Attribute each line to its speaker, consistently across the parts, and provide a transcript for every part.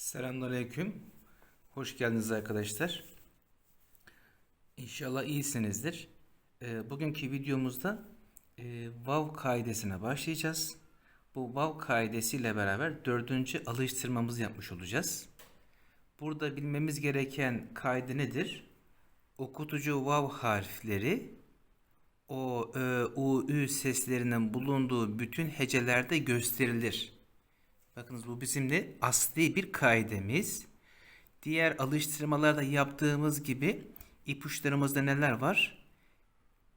Speaker 1: Selamünaleyküm. Hoş geldiniz arkadaşlar. İnşallah iyisinizdir. Ee, bugünkü videomuzda e, vav kaidesine başlayacağız. Bu vav kaidesiyle beraber dördüncü alıştırmamızı yapmış olacağız. Burada bilmemiz gereken kaide nedir? Okutucu vav harfleri o, ö, u, ü seslerinin bulunduğu bütün hecelerde gösterilir. Bakınız bu bizim de asli bir kaidemiz. Diğer alıştırmalarda yaptığımız gibi ipuçlarımızda neler var?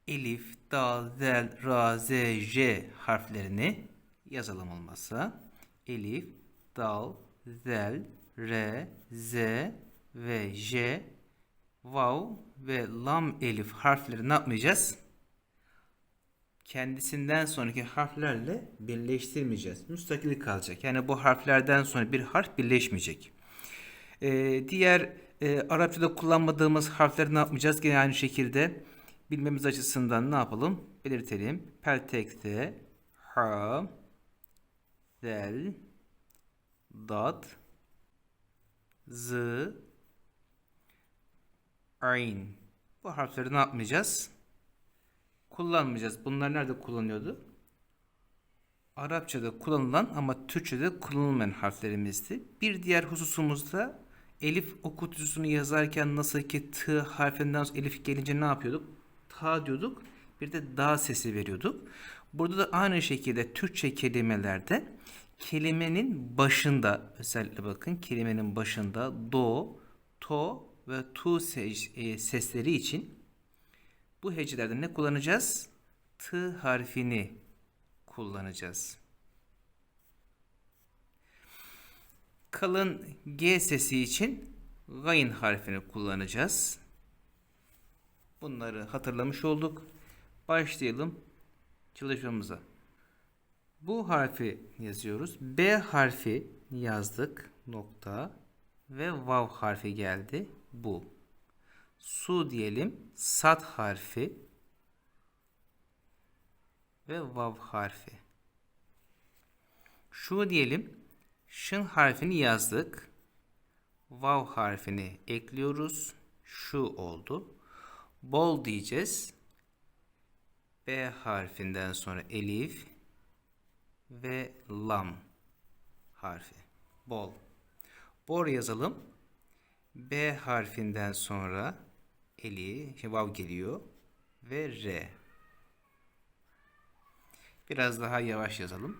Speaker 1: Elif, dal, zel, ra, z, j harflerini yazalım olmazsa. Elif, dal, zel, re, z ve j, vav ve lam elif harfleri ne yapmayacağız? Kendisinden sonraki harflerle birleştirmeyeceğiz. Müstakil kalacak. Yani bu harflerden sonra bir harf birleşmeyecek. Ee, diğer e, Arapçada kullanmadığımız harfleri ne yapmayacağız? Yine aynı şekilde bilmemiz açısından ne yapalım? Belirtelim. Peltekte ha, del, dad, z, ayn. Bu harfleri ne yapmayacağız? Kullanmayacağız. Bunlar nerede kullanıyordu? Arapçada kullanılan ama Türkçede kullanılmayan harflerimizdi. Bir diğer hususumuzda elif okutucusunu yazarken nasıl ki t harfinden sonra elif gelince ne yapıyorduk? Ta diyorduk. Bir de da sesi veriyorduk. Burada da aynı şekilde Türkçe kelimelerde kelimenin başında özellikle bakın kelimenin başında do, to ve tu e, sesleri için bu hecelerde ne kullanacağız? T harfini kullanacağız. Kalın G sesi için gayn harfini kullanacağız. Bunları hatırlamış olduk. Başlayalım çalışmamıza. Bu harfi yazıyoruz. B harfi yazdık. Nokta. Ve vav harfi geldi. Bu su diyelim sat harfi ve vav harfi. Şu diyelim şın harfini yazdık. Vav harfini ekliyoruz. Şu oldu. Bol diyeceğiz. B harfinden sonra elif ve lam harfi. Bol. Bor yazalım. B harfinden sonra eli, şey, vav geliyor ve R. Biraz daha yavaş yazalım.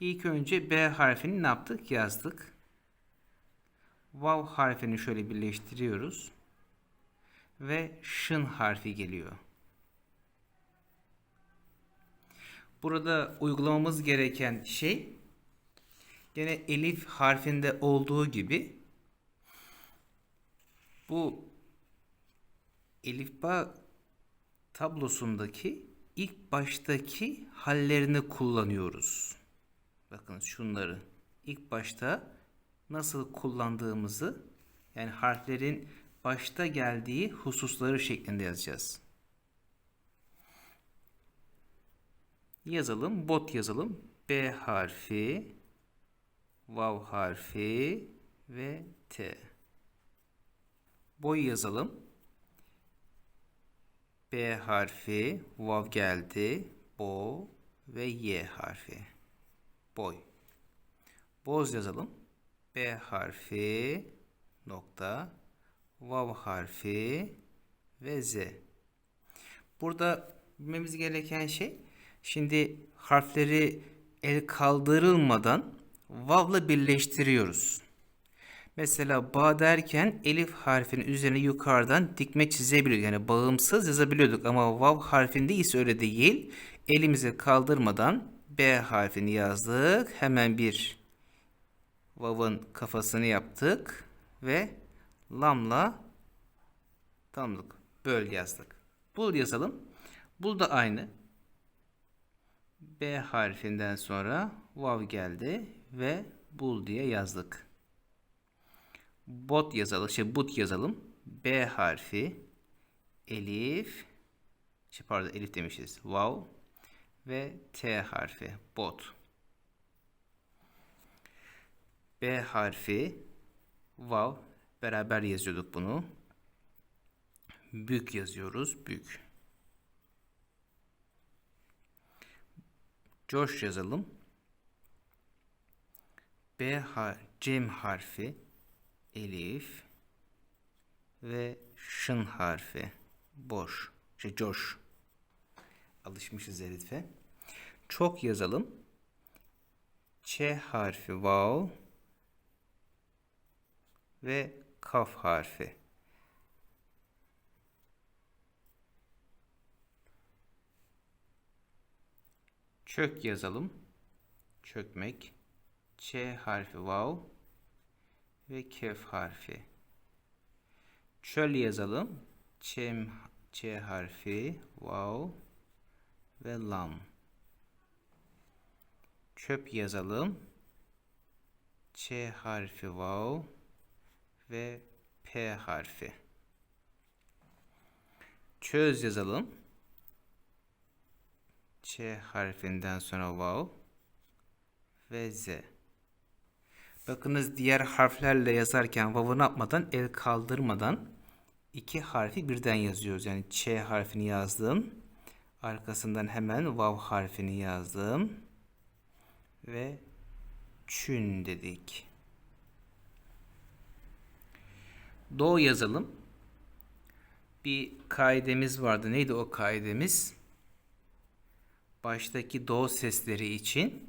Speaker 1: İlk önce B harfini ne yaptık? Yazdık. Vav harfini şöyle birleştiriyoruz. Ve şın harfi geliyor. Burada uygulamamız gereken şey gene elif harfinde olduğu gibi bu elifba tablosundaki ilk baştaki hallerini kullanıyoruz. Bakın şunları ilk başta nasıl kullandığımızı yani harflerin başta geldiği hususları şeklinde yazacağız. Yazalım. Bot yazalım. B harfi, Vav harfi ve T. Boy yazalım. B harfi, vav geldi, bo ve y harfi. Boy. Boz yazalım. B harfi, nokta, vav harfi ve z. Burada bilmemiz gereken şey, şimdi harfleri el kaldırılmadan vav'la birleştiriyoruz. Mesela ba derken elif harfinin üzerine yukarıdan dikme çizebiliyoruz. Yani bağımsız yazabiliyorduk ama vav harfinde ise öyle değil. Elimizi kaldırmadan B harfini yazdık. Hemen bir vav'ın kafasını yaptık ve lamla tamamlık böl yazdık. Bul yazalım. Bul da aynı. B harfinden sonra vav geldi ve bul diye yazdık bot yazalım. Şey but yazalım. B harfi elif şey pardon elif demişiz. Wow ve T harfi bot. B harfi Vav. Beraber yazıyorduk bunu. Bük yazıyoruz. Bük. Coş yazalım. B har cem harfi elif ve şın harfi boş. Şey coş. Alışmışız elif'e. Çok yazalım. Ç harfi vav ve kaf harfi. Çök yazalım. Çökmek. Ç harfi vav ve kef harfi. Çöl yazalım. Çem, Ç harfi vav ve lam. Çöp yazalım. Ç harfi vav ve P harfi. Çöz yazalım. Ç harfinden sonra vav ve Z. Bakınız diğer harflerle yazarken vav'ını yapmadan, el kaldırmadan iki harfi birden yazıyoruz. Yani Ç harfini yazdım. Arkasından hemen vav harfini yazdım. Ve çün dedik. Do yazalım. Bir kaidemiz vardı. Neydi o kaidemiz? Baştaki do sesleri için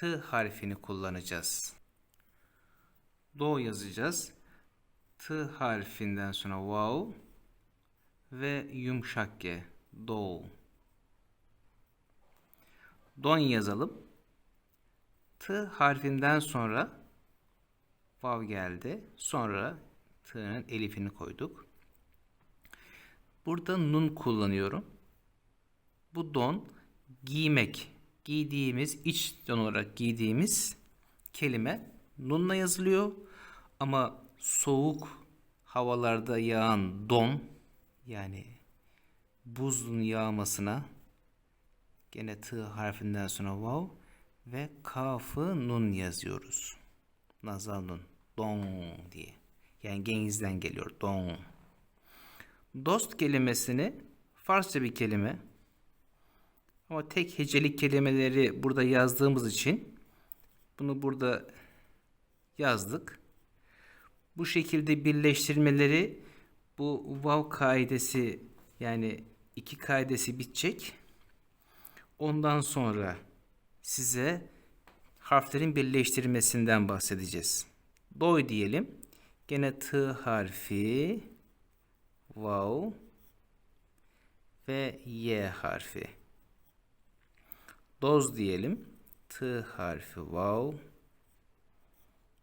Speaker 1: T harfini kullanacağız. Do yazacağız. T harfinden sonra vav ve yumuşak G. Do. Don yazalım. T harfinden sonra vav geldi. Sonra t'nın elifini koyduk. Burada nun kullanıyorum. Bu don giymek giydiğimiz iç don olarak giydiğimiz kelime nunla yazılıyor. Ama soğuk havalarda yağan don yani buzun yağmasına gene t harfinden sonra vav ve kafı nun yazıyoruz. Nazal nun. Don diye. Yani genizden geliyor. Don. Dost kelimesini Farsça bir kelime. Ama tek hecelik kelimeleri burada yazdığımız için bunu burada yazdık. Bu şekilde birleştirmeleri bu vav kaidesi yani iki kaidesi bitecek. Ondan sonra size harflerin birleştirmesinden bahsedeceğiz. Doy diyelim. Gene t harfi, vav ve y harfi. Doz diyelim. T harfi, vav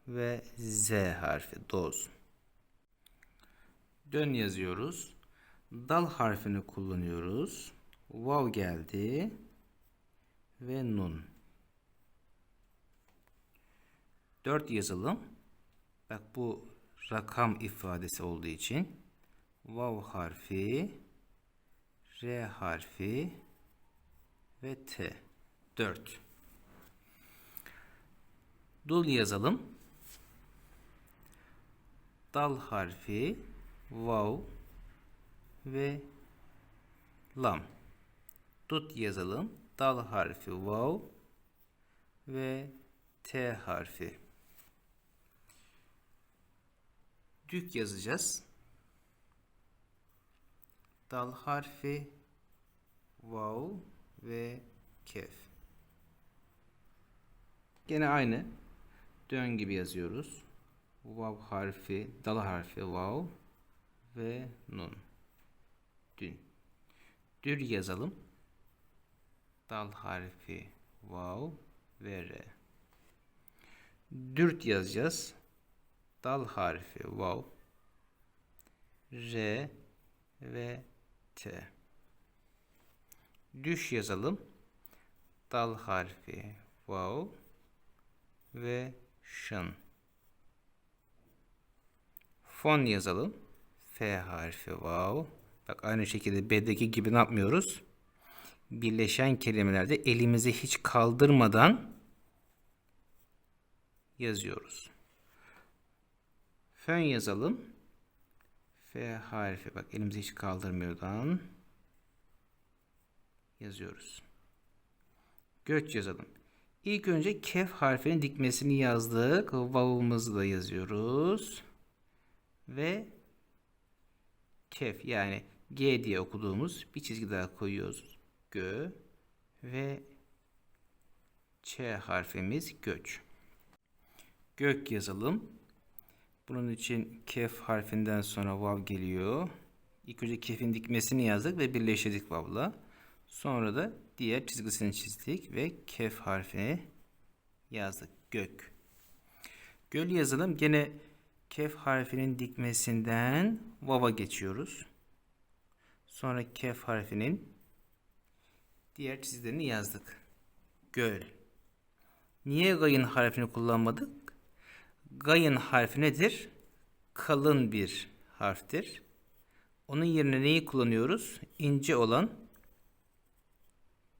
Speaker 1: ve z harfi. Doz. Dön yazıyoruz. Dal harfini kullanıyoruz. Vav geldi ve nun. 4 yazalım. Bak bu rakam ifadesi olduğu için vav harfi, r harfi ve t. 4. Dul yazalım. Dal harfi, vav ve lam. Dut yazalım. Dal harfi, vav ve t harfi. Dük yazacağız. Dal harfi, vav ve kef. Gene aynı. Dön gibi yazıyoruz. Vav harfi, dal harfi, vav ve nun. Dün. Dür yazalım. Dal harfi, vav ve re. Dürt yazacağız dal harfi vav, r ve t. Düş yazalım. Dal harfi vav ve şın. Fon yazalım. F harfi vav. Bak aynı şekilde B'deki gibi ne yapmıyoruz? Birleşen kelimelerde elimizi hiç kaldırmadan yazıyoruz. Fön yazalım. F harfi bak elimizi hiç kaldırmıyordan yazıyoruz. Göç yazalım. İlk önce kef harfinin dikmesini yazdık. Vav'ımızı da yazıyoruz. Ve kef yani G diye okuduğumuz bir çizgi daha koyuyoruz. Gö ve Ç harfimiz göç. Gök yazalım. Bunun için kef harfinden sonra vav geliyor. İlk önce kefin dikmesini yazdık ve birleştirdik vav'la. Sonra da diğer çizgisini çizdik ve kef harfini yazdık. Gök. Göl yazalım. Gene kef harfinin dikmesinden vava geçiyoruz. Sonra kef harfinin diğer çizgilerini yazdık. Göl. Niye gayın harfini kullanmadık? Gayın harfi nedir? Kalın bir harftir. Onun yerine neyi kullanıyoruz? İnce olan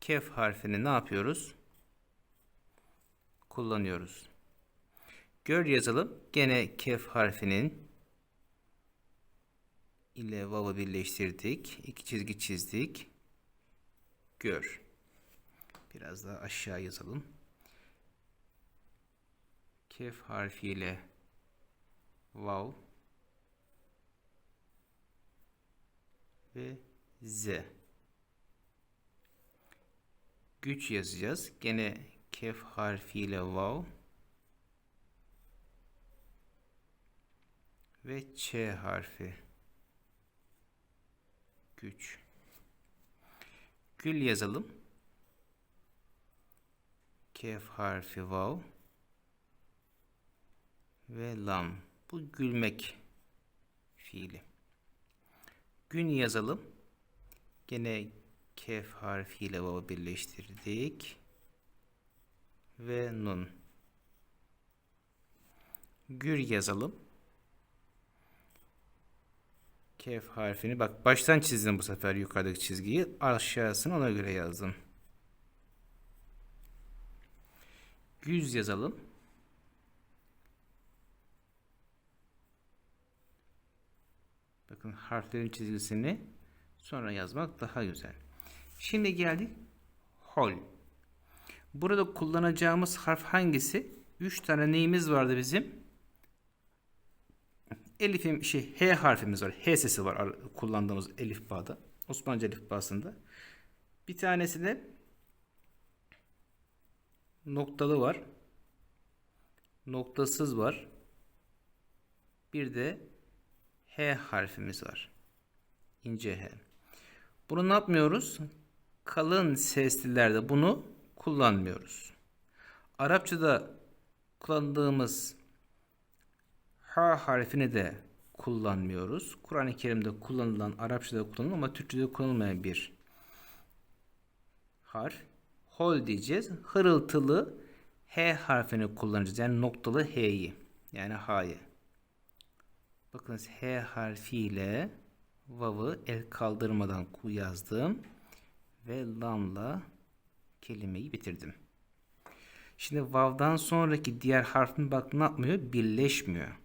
Speaker 1: kef harfini ne yapıyoruz? Kullanıyoruz. Gör yazalım. Gene kef harfinin ile vav'ı birleştirdik. İki çizgi çizdik. Gör. Biraz daha aşağı yazalım. Kef harfiyle vav ve z. Güç yazacağız. Gene kef harfiyle vav ve ç harfi. Güç. Gül yazalım. Kef harfi vav ve lam. Bu gülmek fiili. Gün yazalım. Gene kef harfiyle vav'ı birleştirdik. Ve nun. Gür yazalım. Kef harfini bak baştan çizdim bu sefer yukarıdaki çizgiyi. Aşağısını ona göre yazdım. Güz yazalım. Bakın harflerin çizgisini sonra yazmak daha güzel. Şimdi geldik hol. Burada kullanacağımız harf hangisi? 3 tane neyimiz vardı bizim? Elif'im şey H harfimiz var. H sesi var kullandığımız elif bağda. Osmanlıca elif bağısında. Bir tanesi de noktalı var. Noktasız var. Bir de H harfimiz var. İnce H. Bunu ne yapmıyoruz? Kalın seslilerde bunu kullanmıyoruz. Arapçada kullandığımız H harfini de kullanmıyoruz. Kur'an-ı Kerim'de kullanılan, Arapçada kullanılan ama Türkçe'de kullanılmayan bir harf. Hol diyeceğiz. Hırıltılı H harfini kullanacağız. Yani noktalı H'yi. Yani H'yı. Bakınız H harfiyle vav'ı el kaldırmadan yazdım. Ve lamla kelimeyi bitirdim. Şimdi vav'dan sonraki diğer harfin bak ne yapmıyor? Birleşmiyor.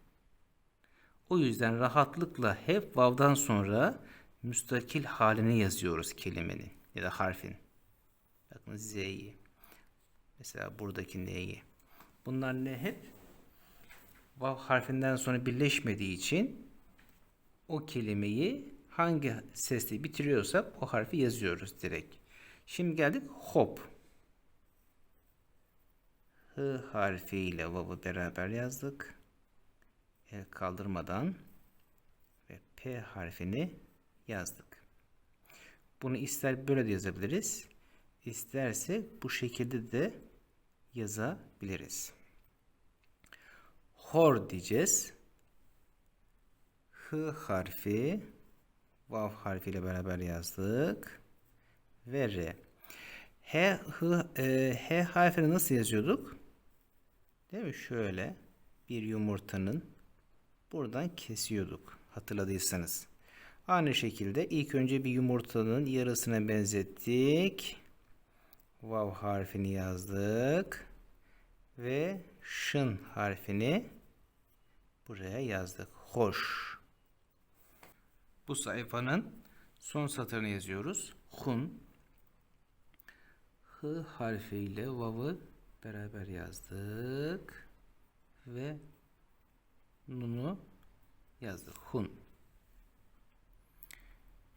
Speaker 1: O yüzden rahatlıkla hep vav'dan sonra müstakil halini yazıyoruz kelimenin ya da harfin. Bakın z'yi. Mesela buradaki n'yi. Bunlar ne hep? vav harfinden sonra birleşmediği için o kelimeyi hangi sesle bitiriyorsak o harfi yazıyoruz direkt. Şimdi geldik hop. H harfiyle vav'ı beraber yazdık. El kaldırmadan ve P harfini yazdık. Bunu ister böyle de yazabiliriz. İsterse bu şekilde de yazabiliriz hor diyeceğiz. H harfi vav harfiyle beraber yazdık. Ve R. H, H, e, H harfini nasıl yazıyorduk? Değil mi? Şöyle bir yumurtanın buradan kesiyorduk. Hatırladıysanız. Aynı şekilde ilk önce bir yumurtanın yarısına benzettik. Vav harfini yazdık. Ve şın harfini buraya yazdık. Hoş. Bu sayfanın son satırını yazıyoruz. Hun. H harfiyle vav'ı beraber yazdık. Ve nunu yazdık. Hun.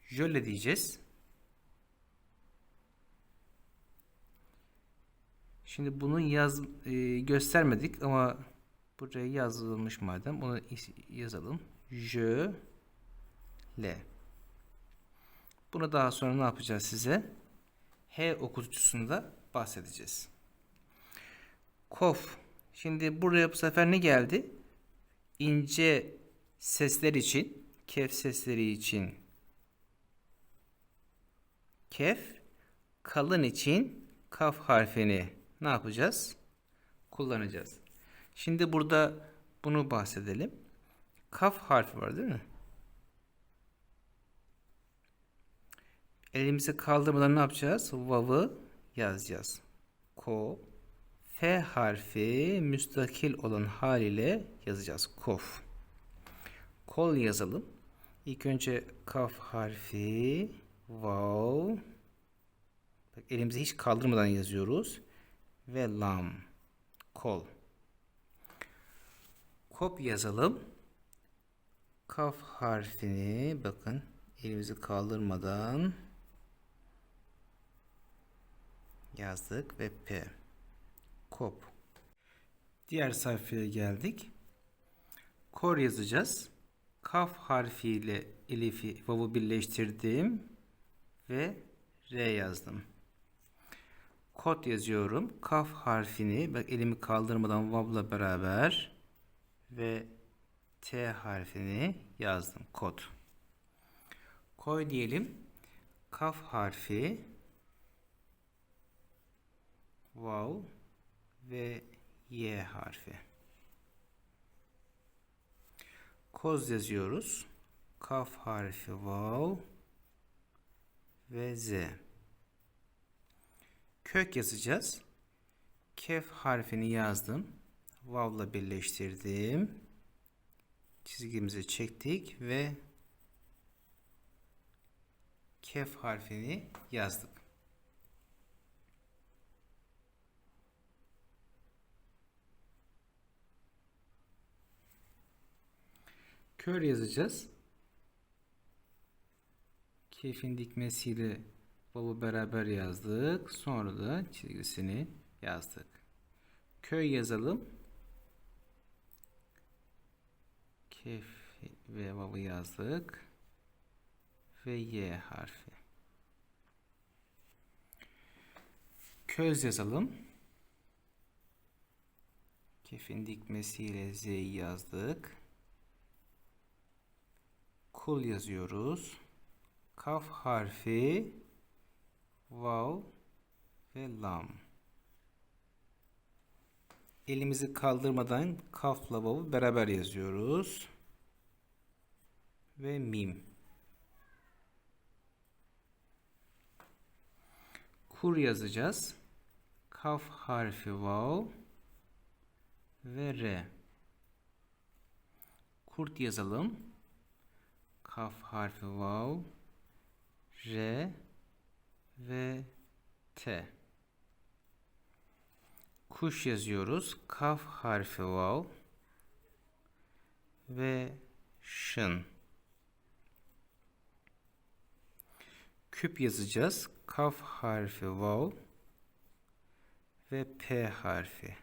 Speaker 1: Jöle diyeceğiz. Şimdi bunu yaz e, göstermedik ama buraya yazılmış madem onu yazalım. Jöle. Bunu daha sonra ne yapacağız size? H okuyucusunda bahsedeceğiz. Kof. Şimdi buraya bu sefer ne geldi? İnce sesler için, kef sesleri için kef, kalın için kaf harfini ne yapacağız? Kullanacağız. Şimdi burada bunu bahsedelim. Kaf harfi var değil mi? Elimizi kaldırmadan ne yapacağız? Vav'ı yazacağız. Ko. F harfi müstakil olan haliyle yazacağız. Kof. Kol yazalım. İlk önce kaf harfi vav. Bak elimizi hiç kaldırmadan yazıyoruz. Ve lam. Kol. Kop yazalım. Kaf harfini bakın elimizi kaldırmadan yazdık ve P. Kop. Diğer sayfaya geldik. Kor yazacağız. Kaf harfiyle elifi vav'u birleştirdim ve R yazdım. Kod yazıyorum. Kaf harfini bak elimi kaldırmadan vav'la beraber ve T harfini yazdım. Kod. Koy diyelim. Kaf harfi vav ve y harfi. Koz yazıyoruz. Kaf harfi vav ve z. Kök yazacağız. Kef harfini yazdım. Vav'la birleştirdim. Çizgimizi çektik ve kef harfini yazdık. Kör yazacağız. Keyfin dikmesiyle balı beraber yazdık. Sonra da çizgisini yazdık. Köy yazalım. Kef ve vav'ı yazdık. Ve Y harfi. Köz yazalım. Kefin dikmesiyle Z'yi yazdık. Kul yazıyoruz. Kaf harfi vav ve lam. Elimizi kaldırmadan kafla vav'ı beraber yazıyoruz. Ve mim. Kur yazacağız. Kaf harfi vav ve re. Kurt yazalım. Kaf harfi vav R ve T. Kuş yazıyoruz. Kaf harfi vav ve şın. Küp yazacağız. Kaf harfi vav ve P harfi.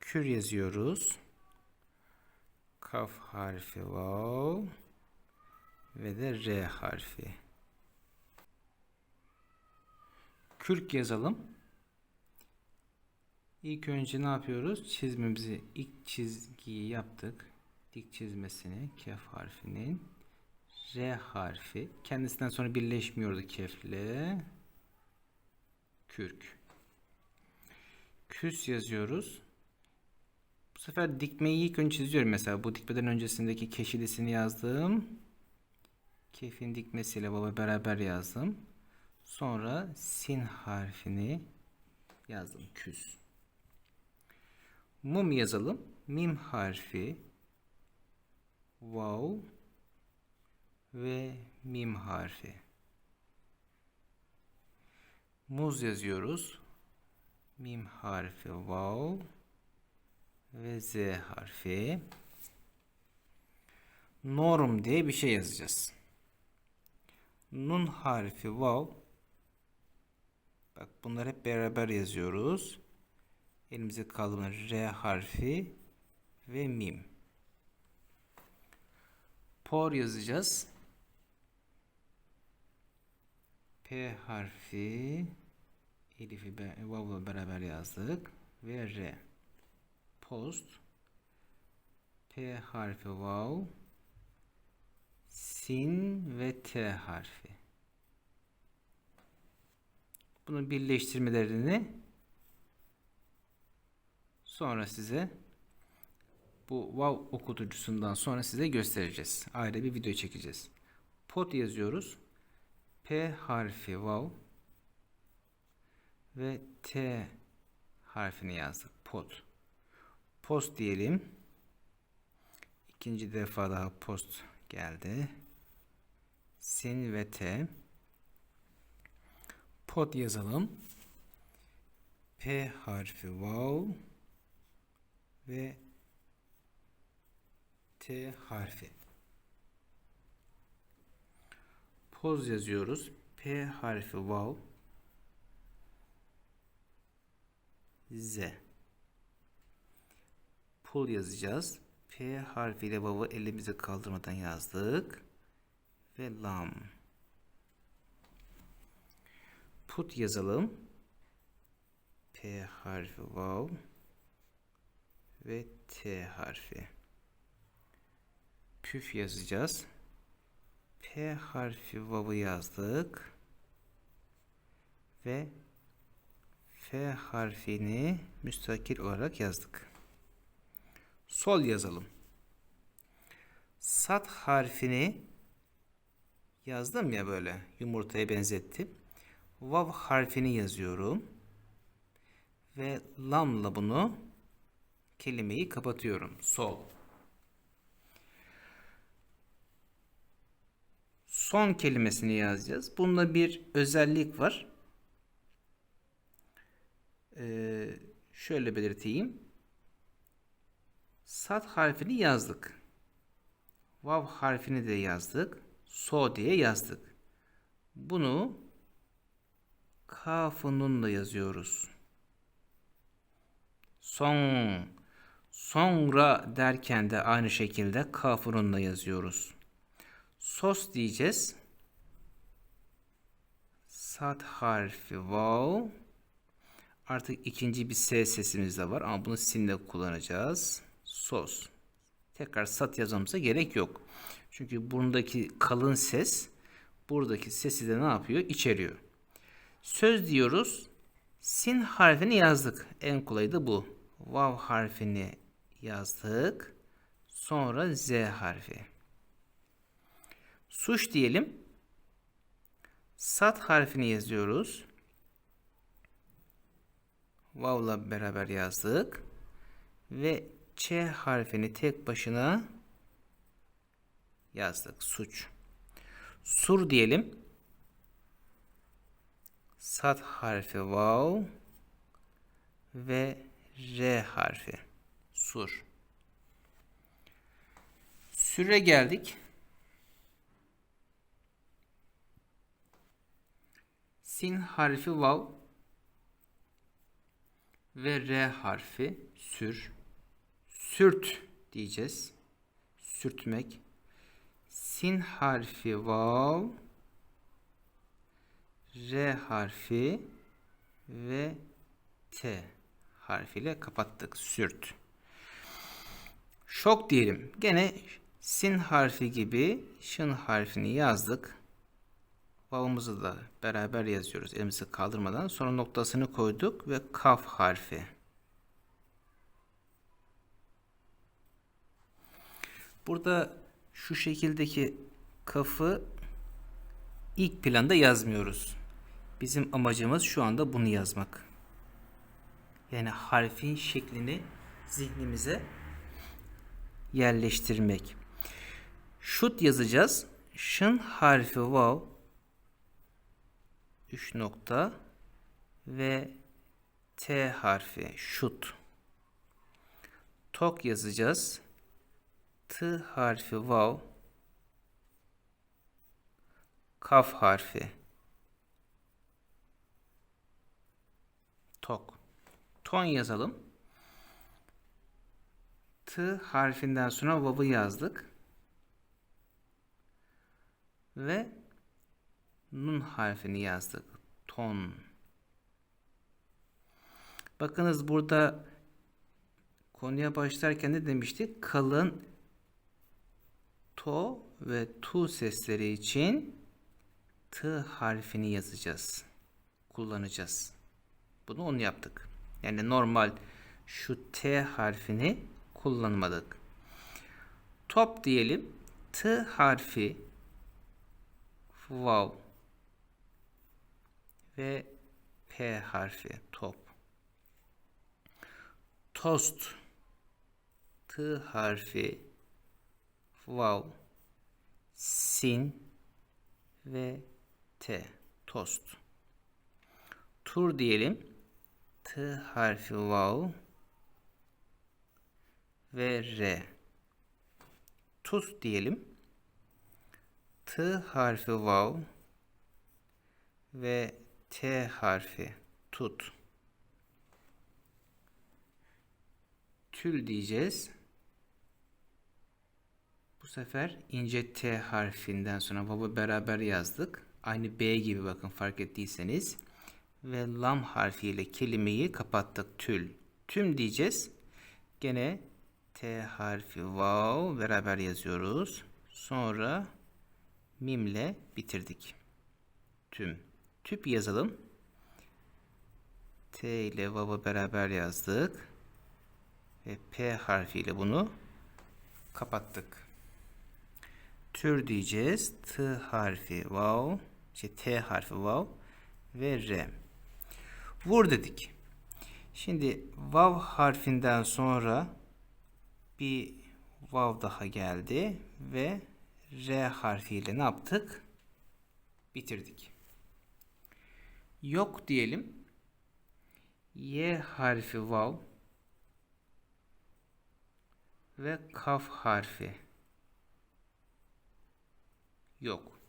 Speaker 1: Kür yazıyoruz. Kaf harfi vav ve de R harfi. Kürk yazalım. İlk önce ne yapıyoruz? Çizmemizi ilk çizgiyi yaptık. Dik çizmesini kef harfinin R harfi. Kendisinden sonra birleşmiyordu kefle. Kürk. Küs yazıyoruz. Bu sefer dikmeyi ilk önce çiziyorum. Mesela bu dikmeden öncesindeki keşidesini yazdım. Kefin dikmesiyle baba beraber yazdım. Sonra sin harfini yazdım. Küs. Mum yazalım. Mim harfi. Vav. Ve mim harfi. Muz yazıyoruz. Mim harfi vav ve z harfi. Norm diye bir şey yazacağız. Nun harfi vav. Bak bunları hep beraber yazıyoruz. Elimize kalan R harfi ve mim. Por yazacağız. P harfi Elif'i vav'la beraber yazdık. Ve R. Post. P harfi vav. Sin ve T harfi. Bunun birleştirmelerini sonra size bu vav okutucusundan sonra size göstereceğiz. Ayrı bir video çekeceğiz. Pot yazıyoruz. P harfi vav ve T harfini yazdık. Pot. Post diyelim. İkinci defa daha post geldi. Sin ve T. Pot yazalım. P harfi vav ve T harfi. Poz yazıyoruz. P harfi vav Z. Pull yazacağız. P harfiyle vav'ı elimizi kaldırmadan yazdık. Ve lam. Put yazalım. P harfi vav ve T harfi. Püf yazacağız. P harfi vav'ı yazdık. Ve F harfini müstakil olarak yazdık. Sol yazalım. Sat harfini yazdım ya böyle yumurtaya benzettim. Vav harfini yazıyorum. Ve lamla bunu kelimeyi kapatıyorum. Sol. Son kelimesini yazacağız. Bunda bir özellik var. Ee, şöyle belirteyim. Sat harfini yazdık. Vav harfini de yazdık. So diye yazdık. Bunu kafununla yazıyoruz. Son, sonra derken de aynı şekilde kafununla yazıyoruz. Sos diyeceğiz. Sat harfi vav. Artık ikinci bir S sesimiz de var ama bunu sinle kullanacağız. Sos. Tekrar sat yazmamıza gerek yok. Çünkü bundaki kalın ses buradaki sesi de ne yapıyor? İçeriyor. Söz diyoruz. Sin harfini yazdık. En kolayı da bu. Vav harfini yazdık. Sonra Z harfi. Suç diyelim. Sat harfini yazıyoruz. Vav'la beraber yazdık. Ve Ç harfini tek başına yazdık. Suç. Sur diyelim. Sat harfi vav ve R harfi. Sur. Süre geldik. Sin harfi vav ve R harfi sür. Sürt diyeceğiz. Sürtmek. Sin harfi vav. R harfi ve T harfiyle kapattık. Sürt. Şok diyelim. Gene sin harfi gibi şın harfini yazdık. Vav'ımızı da beraber yazıyoruz. Elimizi kaldırmadan. Sonra noktasını koyduk ve kaf harfi. Burada şu şekildeki kafı ilk planda yazmıyoruz. Bizim amacımız şu anda bunu yazmak. Yani harfin şeklini zihnimize yerleştirmek. Şut yazacağız. Şın harfi vav 3 nokta ve T harfi şut. Tok yazacağız. T harfi vav kaf harfi tok. Ton yazalım. T harfinden sonra vav'ı yazdık. Ve nun harfini yazdık. Ton. Bakınız burada konuya başlarken ne demiştik? Kalın to ve tu sesleri için t harfini yazacağız. Kullanacağız. Bunu onu yaptık. Yani normal şu T harfini kullanmadık. Top diyelim. T harfi vav ve P harfi top. Tost T harfi vav sin ve T tost. Tur diyelim. T harfi vav ve R. Tuz diyelim. T harfi vav ve T harfi tut. Tül diyeceğiz. Bu sefer ince T harfinden sonra vav'ı beraber yazdık. Aynı B gibi bakın fark ettiyseniz. Ve lam harfiyle kelimeyi kapattık. Tül. Tüm diyeceğiz. Gene T harfi vav beraber yazıyoruz. Sonra mimle bitirdik. Tüm. Tüp yazalım. T ile vav'ı beraber yazdık. Ve P harfiyle bunu kapattık. Tür diyeceğiz. T harfi vav, şey T harfi vav ve R. Vur dedik. Şimdi vav harfinden sonra bir vav daha geldi ve R harfiyle ne yaptık? Bitirdik. Yok diyelim. Y harfi vav ve kaf harfi yok.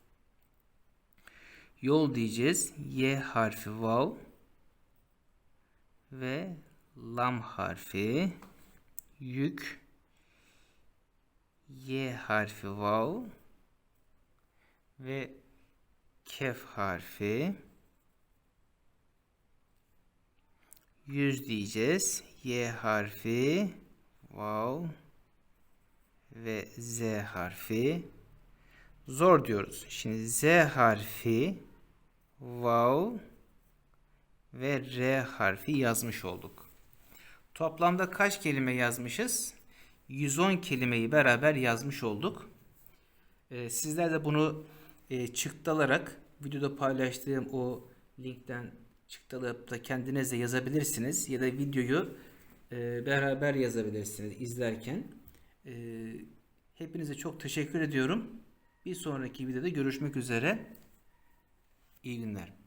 Speaker 1: Yol diyeceğiz. Y harfi vav ve lam harfi yük Y harfi vav ve kef harfi yüz diyeceğiz. Y harfi vav ve Z harfi zor diyoruz. Şimdi Z harfi vav ve R harfi yazmış olduk. Toplamda kaç kelime yazmışız? 110 kelimeyi beraber yazmış olduk. Ee, sizler de bunu e, çıktalarak videoda paylaştığım o linkten çıktalayıp da kendiniz de yazabilirsiniz. Ya da videoyu e, beraber yazabilirsiniz izlerken. E, hepinize çok teşekkür ediyorum. Bir sonraki videoda görüşmek üzere. İyi günler.